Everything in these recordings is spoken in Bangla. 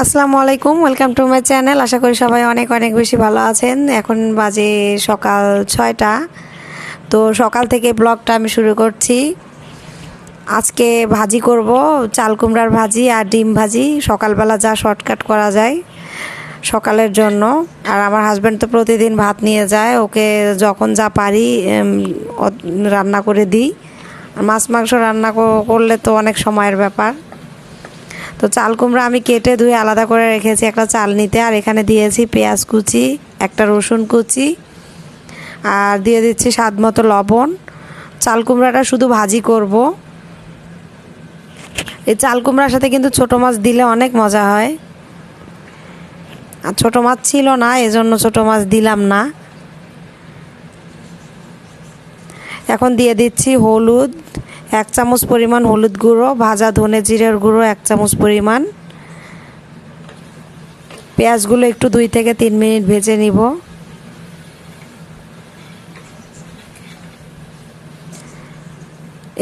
আসসালামু আলাইকুম ওয়েলকাম টু মাই চ্যানেল আশা করি সবাই অনেক অনেক বেশি ভালো আছেন। এখন বাজে সকাল ছয়টা। তো সকাল থেকে ব্লগটা আমি শুরু করছি। আজকে ভাজি করব, চাল কুমড়ার ভাজি আর ডিম ভাজি। সকালবেলা যা শর্টকাট করা যায় সকালের জন্য। আর আমার হাজব্যান্ড তো প্রতিদিন ভাত নিয়ে যায়। ওকে যখন যা পারি রান্না করে দিই। মাছ মাংস রান্না কর- করলে তো অনেক সময়ের ব্যাপার। তো চাল কুমড়া আমি কেটে ধুয়ে আলাদা করে রেখেছি একটা চাল নিতে। আর এখানে দিয়েছি পেঁয়াজ কুচি, একটা রসুন কুচি, আর দিয়ে দিচ্ছি স্বাদ মতো লবণ। চাল কুমড়াটা শুধু ভাজি করব। এই চাল কুমড়ার সাথে কিন্তু ছোটো মাছ দিলে অনেক মজা হয়। আর ছোটো মাছ ছিল না, এজন্য ছোটো মাছ দিলাম না। এখন দিয়ে দিচ্ছি হলুদ এক চামচ পরিমাণ হলুদ গুঁড়ো, ভাজা ধনে জিরের গুঁড়ো, এক চামচ পরিমাণ। পেঁয়াজগুলো একটু দুই থেকে তিন মিনিট ভেজে নিব।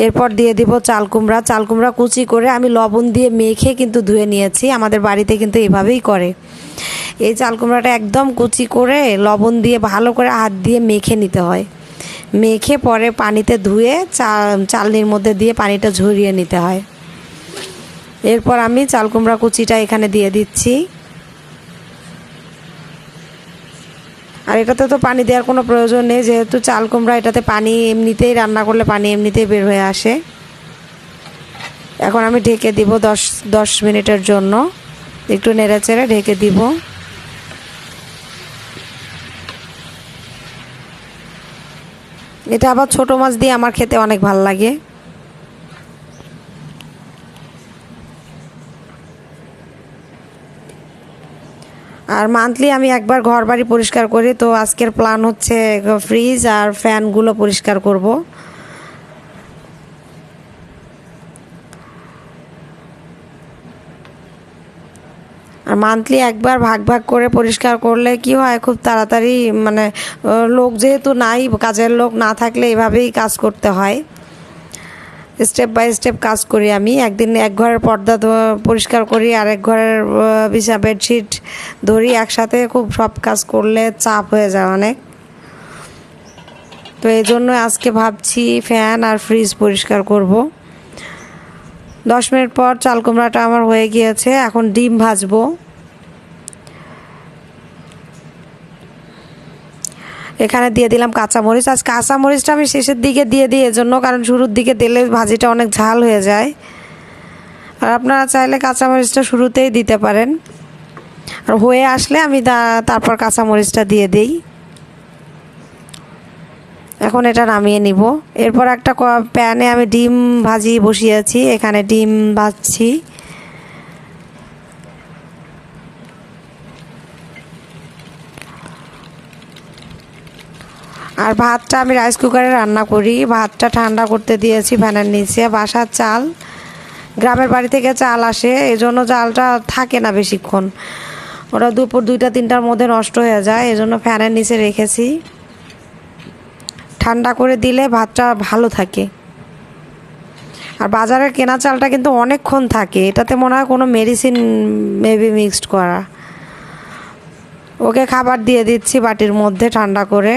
এরপর দিয়ে দিব চাল কুমড়া। চাল কুমড়া কুচি করে আমি লবণ দিয়ে মেখে কিন্তু ধুয়ে নিয়েছি। আমাদের বাড়িতে কিন্তু এভাবেই করে। এই চাল কুমড়াটা একদম কুচি করে লবণ দিয়ে ভালো করে হাত দিয়ে মেখে নিতে হয়। মেখে পরে পানিতে ধুয়ে চাল, চালনির মধ্যে দিয়ে পানিটা ঝরিয়ে নিতে হয়। এরপর আমি চাল কুমড়া কুচিটা এখানে দিয়ে দিচ্ছি। আর এটাতে তো পানি দেওয়ার কোনো প্রয়োজন নেই, যেহেতু চাল কুমড়া এটাতে পানি এমনিতেই, রান্না করলে পানি এমনিতেই বের হয়ে আসে। এখন আমি ঢেকে দিব দশ দশ মিনিটের জন্য। একটু নেড়ে চেড়ে ঢেকে দিব। এটা আবার ছোট মাছ দিয়ে আমার খেতে অনেক ভালো লাগে। আর মান্থলি আমি একবার ঘর বাড়ি পরিষ্কার করি, তো আজকের প্ল্যান হচ্ছে, ফ্রিজ আর ফ্যানগুলো পরিষ্কার করব। মান্থলি একবার ভাগ ভাগ করে পরিষ্কার করলে কি হয়? খুব তাড়াতাড়ি মানে লোক যেহেতু নাই, কাজের লোক না থাকলে এভাবেই কাজ করতে হয়। স্টেপ বাই স্টেপ কাজ করি আমি। একদিন এক ঘরের পর্দা পরিষ্কার করি আর এক ঘরের বিছা বেডশিট ধরি, একসাথে খুব সব কাজ করলে চাপ হয়ে যায় অনেক। তো এই জন্য আজকে ভাবছি ফ্যান আর ফ্রিজ পরিষ্কার করব। দশ মিনিট পর চাল কুমড়াটা আমার হয়ে গিয়েছে। এখন ডিম ভাজবো। এখানে দিয়ে দিলাম কাঁচামরিচ। আজ কাঁচামরিচটা আমি শেষের দিকে দিয়ে দিই, এজন্য কারণ শুরুর দিকে দিলে ভাজিটা অনেক ঝাল হয়ে যায়। আর আপনারা চাইলে কাঁচামরিচটা শুরুতেই দিতে পারেন। আর হয়ে আসলে আমি তারপর কাঁচামরিচটা দিয়ে দিই। এখন এটা নামিয়ে নিব। এরপর একটা প্যানে আমি ডিম ভাজি বসিয়েছি। এখানে ডিম ভাজছি। আর ভাতটা আমি রাইস কুকারে রান্না করি। ভাতটা ঠান্ডা করতে দিয়েছি ফ্যানের নিচে। বাসার চাল, গ্রামের বাড়ি থেকে চাল আসে, এজন্য চালটা থাকে না বেশিক্ষণ। ওটা দুপুর দুইটা, তিনটার মধ্যে নষ্ট হয়ে যায়, এজন্য ফ্যানের নিচে রেখেছি। ঠান্ডা করে দিলে ভাতটা ভালো থাকে। আর বাজারের কেনা চালটা কিন্তু অনেকক্ষণ থাকে। এটাতে মনে হয় কোনো মেডিসিন মেবি মিক্সড করা। ওকে খাবার দিয়ে দিচ্ছি বাটির মধ্যে ঠান্ডা করে।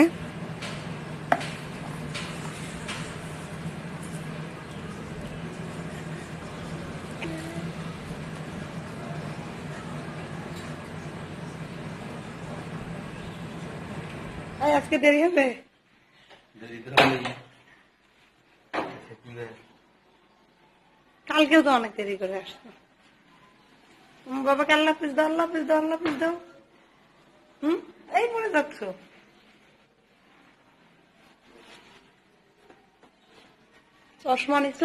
এই, আজকে দেরি হবে কালকেও তো অনেক দেরি করে আসতো উম, বাবাকে আল্লাহ পিস দাও পিস দাও পিস দাও হুম এই পড়ে যাচ্ছ চশমা নিচ্ছ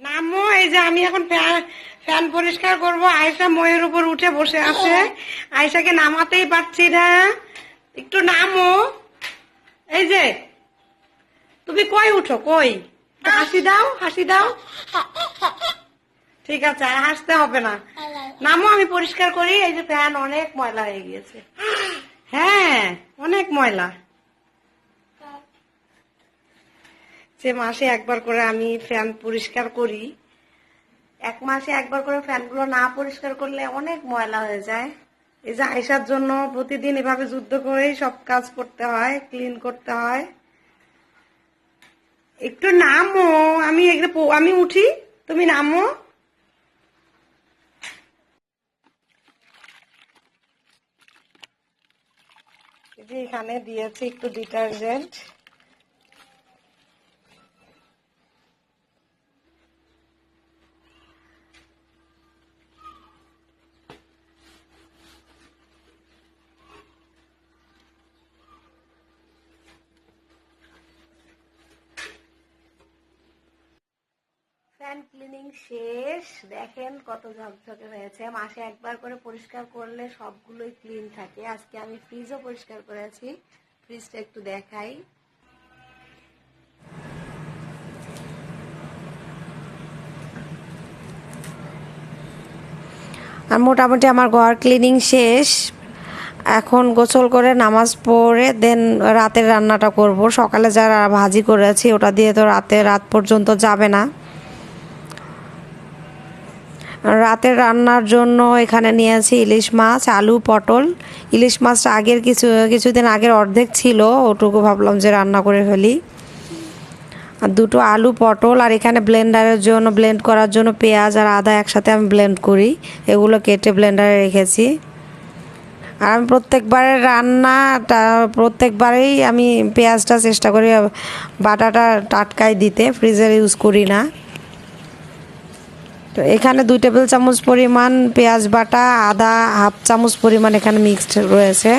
নামো এই যে আমি এখন ফ্যান পরিষ্কার করব আয়সা ময়ের উপর উঠে বসে আছে। আয়সাকে নামাতেই পারছি না। একটু নামো। এই যে, তুমি কই উঠো? কই? হাসি দাও হাসি দাও। ঠিক আছে, আর হাসতে হবে না। নামো, আমি পরিষ্কার করি। এই যে ফ্যান, অনেক ময়লা হয়ে গিয়েছে। হ্যাঁ অনেক ময়লা। যে মাসে একবার করে আমি ফ্যান পরিষ্কার করি। এক মাসে একবার করে ফ্যানগুলো না পরিষ্কার করলে অনেক ময়লা হয়ে যায়। এই যে আয়সার জন্য প্রতিদিন এভাবে যুদ্ধ করেই সব কাজ করতে হয় ক্লিন করতে হয়। একটু নামো, আমি আমি উঠি, তুমি নামো। এখানে দিয়েছি একটু ডিটারজেন্ট। ফ্যান ক্লিনিং শেষ। দেখেন কত ঝকঝকে হয়েছে। মাসে একবার করে পরিষ্কার করলে সবগুলোই ক্লিন থাকে। আজকে আমি ফ্রিজও পরিষ্কার করেছি ফ্রিজটা একটু দেখাই। আর মোটামুটি আমার ঘর ক্লিনিং শেষ। এখন গোসল করে নামাজ পড়ে দেন রাতের রান্নাটা করব। সকালে যারা ভাজি করেছি, ওটা দিয়ে তো রাতে রাত পর্যন্ত যাবে না। রাতের রান্নার জন্য এখানে নিয়ে নিয়েছি ইলিশ মাছ, আলু, পটল। ইলিশ মাছটা আগের কিছু, কিছুদিন আগের অর্ধেক ছিল, ওটুকু ভাবলাম যে রান্না করে ফেলি। আর দুটো আলু, পটল আর এখানে ব্লেন্ডারের জন্য, ব্লেন্ড করার জন্য পেঁয়াজ আর আদা একসাথে আমি ব্লেন্ড করি। এগুলো কেটে ব্লেন্ডারে রেখেছি। আর আমি প্রত্যেকবারের রান্নাটা, প্রত্যেকবারেই আমি পেঁয়াজটা চেষ্টা করি, বাটাটা টাটকাই দিতে ফ্রিজের ইউজ করি না। তো এখানে দুই টেবিল চামচ পরিমাণ পেঁয়াজ বাটা, আদা হাফ চামচ পরিমাণ এখানে মিক্সড রয়েছে।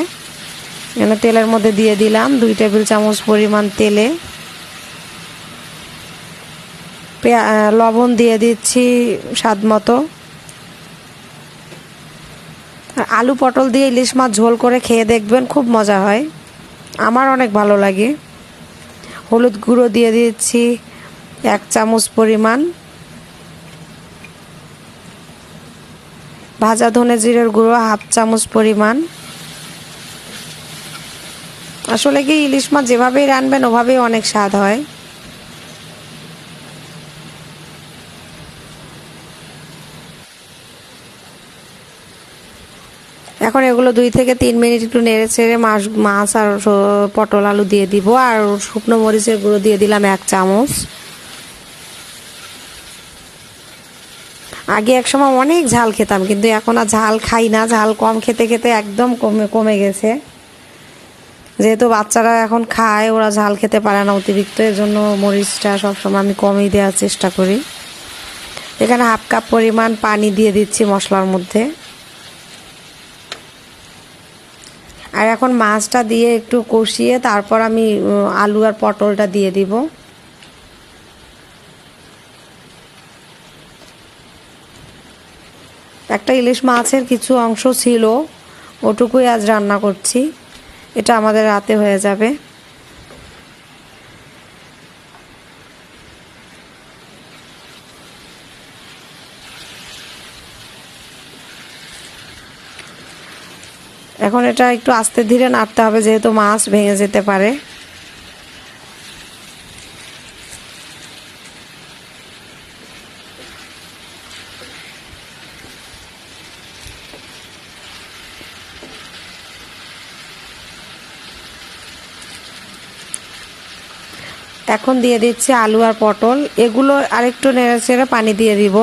এখানে তেলের মধ্যে দিয়ে দিলাম দুই টেবিল চামচ পরিমাণ তেলে। লবণ দিয়ে দিচ্ছি স্বাদ মতো। আলু পটল দিয়ে ইলিশ মাছ ঝোল করে খেয়ে দেখবেন খুব মজা হয়। আমার অনেক ভালো লাগে। হলুদ গুঁড়ো দিয়ে দিচ্ছি এক চামচ পরিমাণ। ভাজা ধনে জিরের গুঁড়ো, হাফ চামচ পরিমাণ। আসলে কি ইলিশ মাছ যেভাবেই রানবেন, ওভাবেই অনেক স্বাদ হয়। এখন এগুলো দুই থেকে তিন মিনিট একটু নেড়ে চেড়ে মাছ মাছ আর পটল আলু দিয়ে দিব, আর শুকনো মরিচের গুঁড়ো দিয়ে দিলাম এক চামচ। আগে এক সময় অনেক ঝাল খেতাম, কিন্তু এখন আর ঝাল খাই না। ঝাল কম খেতে খেতে একদম কমে কমে গেছে। যেহেতু বাচ্চারা এখন খায়, ওরা ঝাল খেতে পারে না অতিরিক্ত এর জন্য মরিচটা সবসময় আমি কমই দেওয়ার চেষ্টা করি। এখানে হাফ কাপ পরিমাণ পানি দিয়ে দিচ্ছি মশলার মধ্যে। আর এখন মাছটা দিয়ে একটু কষিয়ে তারপর আমি আলু আর পটলটা দিয়ে দিব। একটা ইলিশ মাছের কিছু অংশ ছিল, ওটুকুই আজ রান্না করছি। এটা আমাদের রাতে হয়ে যাবে। এখন এটা একটু আস্তে ধীরে নাড়তে হবে, যেহেতু মাছ ভেঙে যেতে পারে। এখন দিয়ে দিচ্ছি আলু আর পটল। এগুলো আরেকটু নেড়ে ছেড়ে পানি দিয়ে দিব।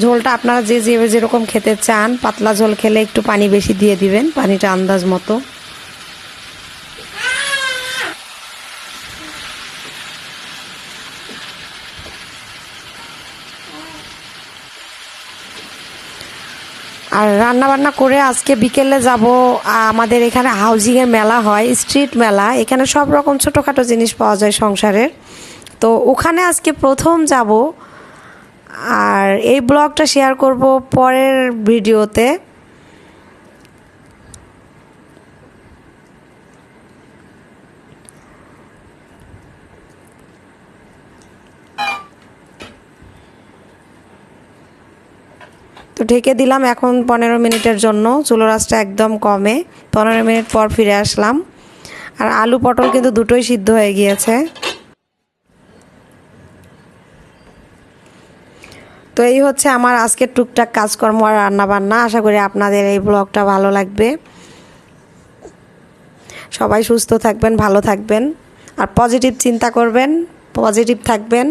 ঝোলটা আপনারা যে যে যেরকম খেতে চান, পাতলা ঝোল খেলে একটু পানি বেশি দিয়ে দিবেন, পানিটা আন্দাজ মতো। আর রান্না বান্না করে আজকে বিকেলে যাব আমাদের এখানে হাউজিংয়ের মেলা হয় স্ট্রিট মেলা। এখানে সব রকম ছোটোখাটো জিনিস পাওয়া যায় সংসারের। তো ওখানে আজকে প্রথম যাব। আর এই ব্লগটা শেয়ার করব পরের ভিডিওতে তো ঢেকে দিলাম এখন পনেরো মিনিটের জন্য। চুলো রাসটা একদম কমে। পনেরো মিনিট পর ফিরে আসলাম। আর আলু পটল কিন্তু দুটোই সিদ্ধ হয়ে গিয়েছে। তো এই হচ্ছে আমার আজকের টুকটাক কাজকর্ম আর রান্নাবান্না। আশা করি আপনাদের এই ব্লগটা ভালো লাগবে। সবাই সুস্থ থাকবেন, ভালো থাকবেন। আর পজিটিভ চিন্তা করবেন পজিটিভ থাকবেন।